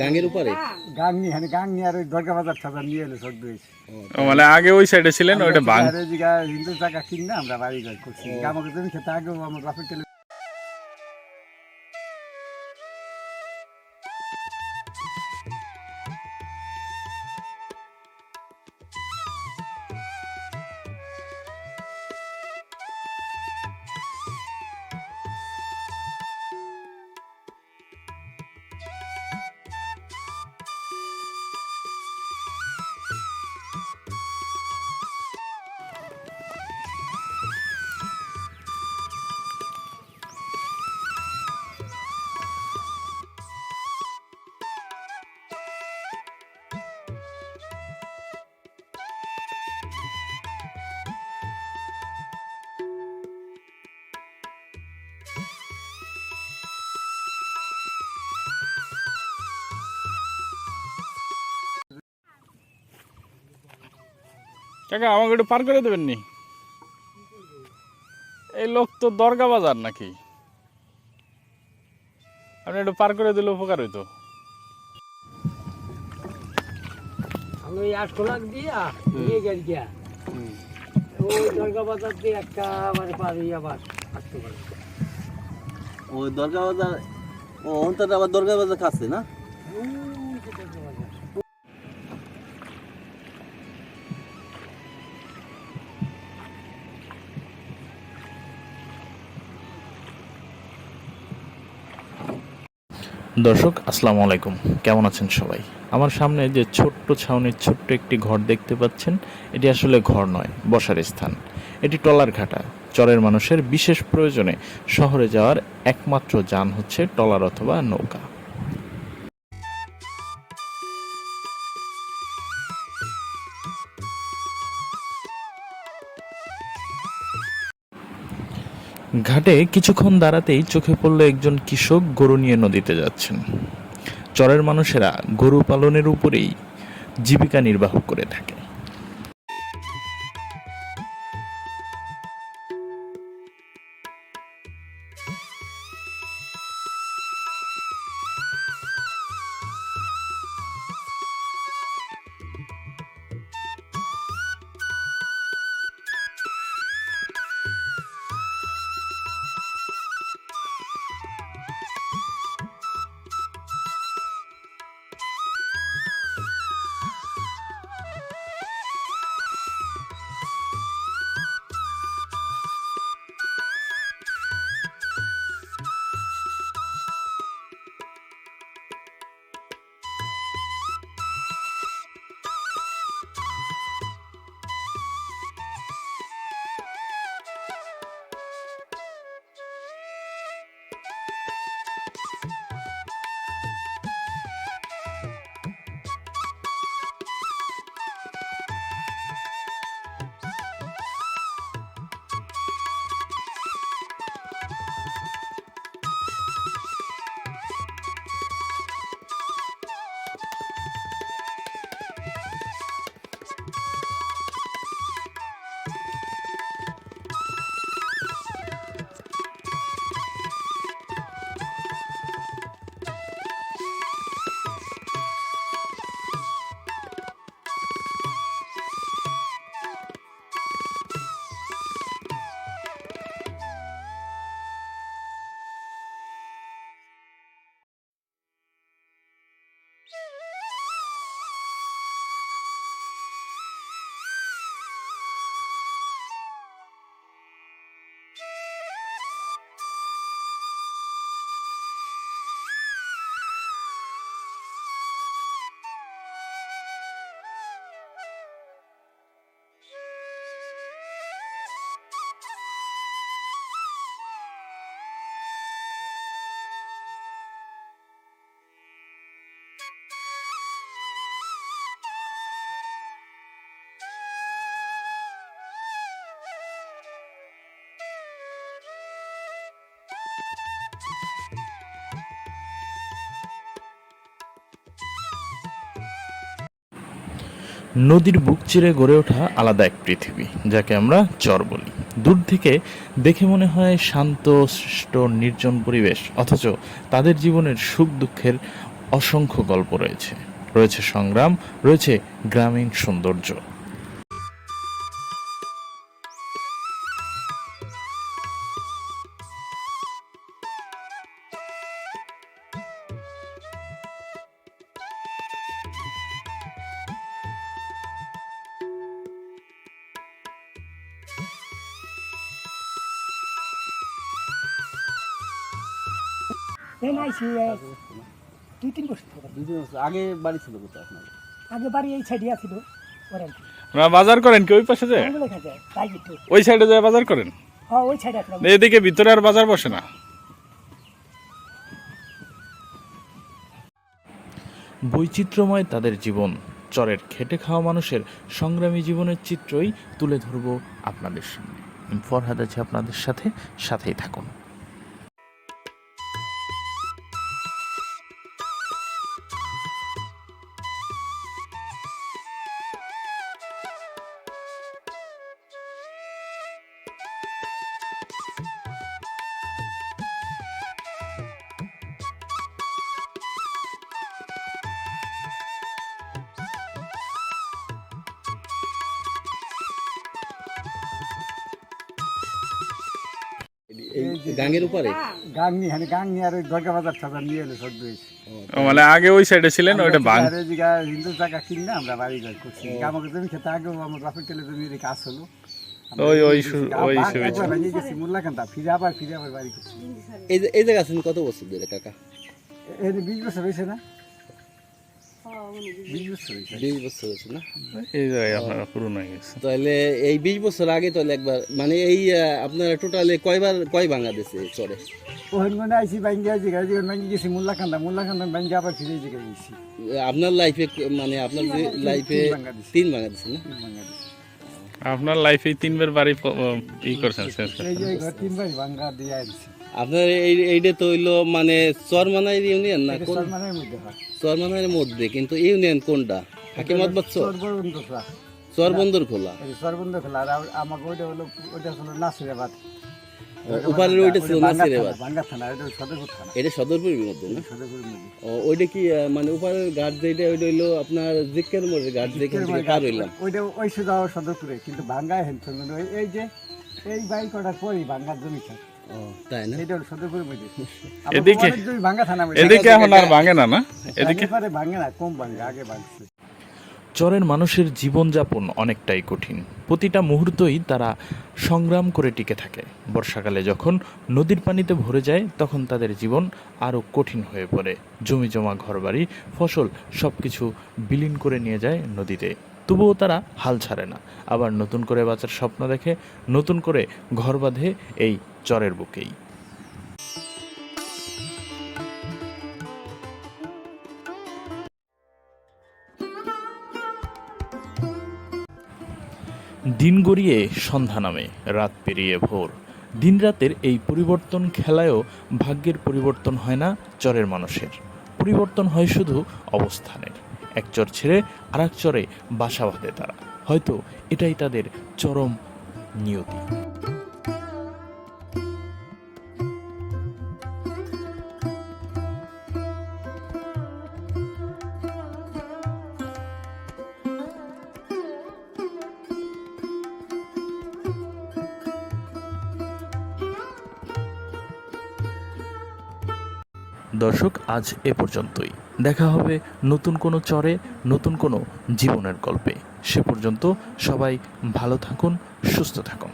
গাঙ্গের উপরে? হ্যাঁ গাংনি আর ওই দরগা বাজার টাজার নিয়ে এলে সব দিয়েছে ও, মানে আগে ওই সাইডে ছিলেন ওইটা ভাঙ হিন্দু কিনে আমরা বাড়ি ঘর করছি। আমাকে তুমি খেতে আগে আমার বাপের কাকা আমাকে একটু পার করে দেবেন নি এই লোক তো দরগা বাজার নাকি? আপনি একটু পার করে দিলে উপকার হইতো। আমি ওই আট লাখ দিয়া নিয়ে গেল গিয়া। ওই দরগা বাজার দিয়ে একটা মানে পারি আবার আসতে পারে। ওই দরগা বাজার ও অন্তত আবার দরগা বাজার কাছে না? দর্শক, আসসালামু আলাইকুম। কেমন আছেন সবাই? আমার সামনে যে ছোট্ট ছাউনির ছোট্ট একটি ঘর দেখতে পাচ্ছেন, এটি আসলে ঘর নয়, বসার স্থান। এটি টলার ঘাটা, চরের মানুষের বিশেষ প্রয়োজনে শহরে যাওয়ার একমাত্র যান হচ্ছে টলার অথবা নৌকা। ঘাটে কিছুক্ষণ দাঁড়াতেই চোখে পড়ল একজন কৃষক গরু নিয়ে নদীতে যাচ্ছেন। চরের মানুষেরা গরু পালনের উপরেই জীবিকা নির্বাহ করে থাকে। নদীর বুক চিরে গড়ে ওঠা আলাদা এক পৃথিবী, যাকে আমরা চর বলি। দূর থেকে দেখে মনে হয় শান্ত, সৃষ্ট, নির্জন পরিবেশ, অথচ তাদের জীবনের সুখ দুঃখের অসংখ্য গল্প রয়েছে। রয়েছে সংগ্রাম, রয়েছে গ্রামীণ সৌন্দর্য। দুই তিন বছর দুই তিন বছর। আগে বাড়ি ছিল কোথায় আপনার? আগে বাড়ি এই সাইডে আপনারা বাজার করেন কি ওই পাশে যায় দেখা যায় ওই সাইডে যায় বাজার করেন? হ্যাঁ ওই সাইডে এদিকে ভিতরে আর বাজার বসে না। বৈচিত্র্যময় তাদের জীবন চরের খেটে খাওয়া মানুষের সংগ্রামী জীবনের চিত্রই তুলে ধরব আপনাদের সামনে। ফরহাদ আছি আপনাদের সাথে সাথেই থাকুন। গাঙ্গের উপরে? গাংনি হ্যাঁ গাংনি আর ওই দরগা বাজার টাজার নিয়ে এলে সব ও, মানে আগে ওই সাইডে ছিলেন ওইটা ভাঙ আর হিন্দু জায়গা কিনে আমরা বাড়ি ঘর করছি। আমাকে জমি খেতে আগেও আমার বাপের টেলে জমি রেখে আসলো। ওই ওই ওই সুবিধা ভেঙে গেছি মোল্লাকান্তা ফিরে আবার ফিরে আবার বাড়ি করছি। এই এই জায়গা আছেন কত বছর ধরে কাকা? এই বিশ বছর হয়েছে না? বিশ বছর হয়েছে। বিশ বছর হয়েছে না? এই জায়গায় আপনারা পুরনো হয়ে গেছে। তাহলে এই বিশ বছর আগে তাহলে একবার মানে এই আহ, আপনার টোটালে কয়বার কয় ভাঙা দিছে চরে ওখানে আইসি ব্যাঙ্গে জায়গা যে ভেঙে গেছি মোল্লাকান্দা মোল্লাকান্দা ব্যাঙ্গে আবার ফিরে এই গেছি। আপনার লাইফে মানে আপনার লাইফে তিন ভাঙা দিছে না? আপনার লাইফে তিনবার বাড়ি ই করছেন তিনবার দিয়ে আনছি আপনার এই এইটা তো হইল মানে চরমানাইর ইউনিয়ন না কোন? সলমানের মধ্যে কিন্তু ইউনিয়ন কোনটা? হাকিমাত বাচ্চ সর্ববন্ধ খোলা চরবন্দর খোলা আর আম- আমাকে ওইটা হলো ওইটা হলো নাসিরাবাদ। উপরের ওইটা ছিল নাসিরাবাদ? ভাঙ্গা থানা ওইটা সদরপুর থানা। এটা সদরপুরের মধ্যে না? সদরপুরের মধ্যে। ও, ওইটা কি মানে উপরের ঘাট যেটা ওইটা হইল আপনার জিক্কের মোড়ের ঘাট যেখান থেকে পার হইলাম। ওইটা ওই সুদা সদরপুরে কিন্তু ভাঙ্গায় হেনছেন এই যে এই কটার পরই ভাঙ্গার জমি থাকে। তাই না? এদিকে? থানা এদিকে এখন আর ভাঙে না না? এদিকে পরে ভাঙ্গে না কম ভাঙ্গে আগে ভাঙছে। চরের মানুষের জীবনযাপন অনেকটাই কঠিন। প্রতিটা মুহূর্তই তারা সংগ্রাম করে টিকে থাকে। বর্ষাকালে যখন নদীর পানিতে ভরে যায় তখন তাদের জীবন আরও কঠিন হয়ে পড়ে। জমি জমা ঘরবাড়ি ফসল সব কিছু বিলীন করে নিয়ে যায় নদীতে। তবুও তারা হাল ছাড়ে না। আবার নতুন করে বাঁচার স্বপ্ন দেখে নতুন করে ঘর বাঁধে এই চরের বুকেই। দিন গড়িয়ে সন্ধ্যা নামে, রাত পেরিয়ে ভোর। দিনরাতের এই পরিবর্তন খেলায়ও ভাগ্যের পরিবর্তন হয় না চরের মানুষের। পরিবর্তন হয় শুধু অবস্থানের। এক চর ছেড়ে আর এক চরে বাসা বাঁধে তারা। হয়তো এটাই তাদের চরম নিয়তি। দর্শক, আজ এ পর্যন্তই। দেখা হবে নতুন কোনো চরে, নতুন কোনো জীবনের গল্পে। সে পর্যন্ত সবাই ভালো থাকুন, সুস্থ থাকুন।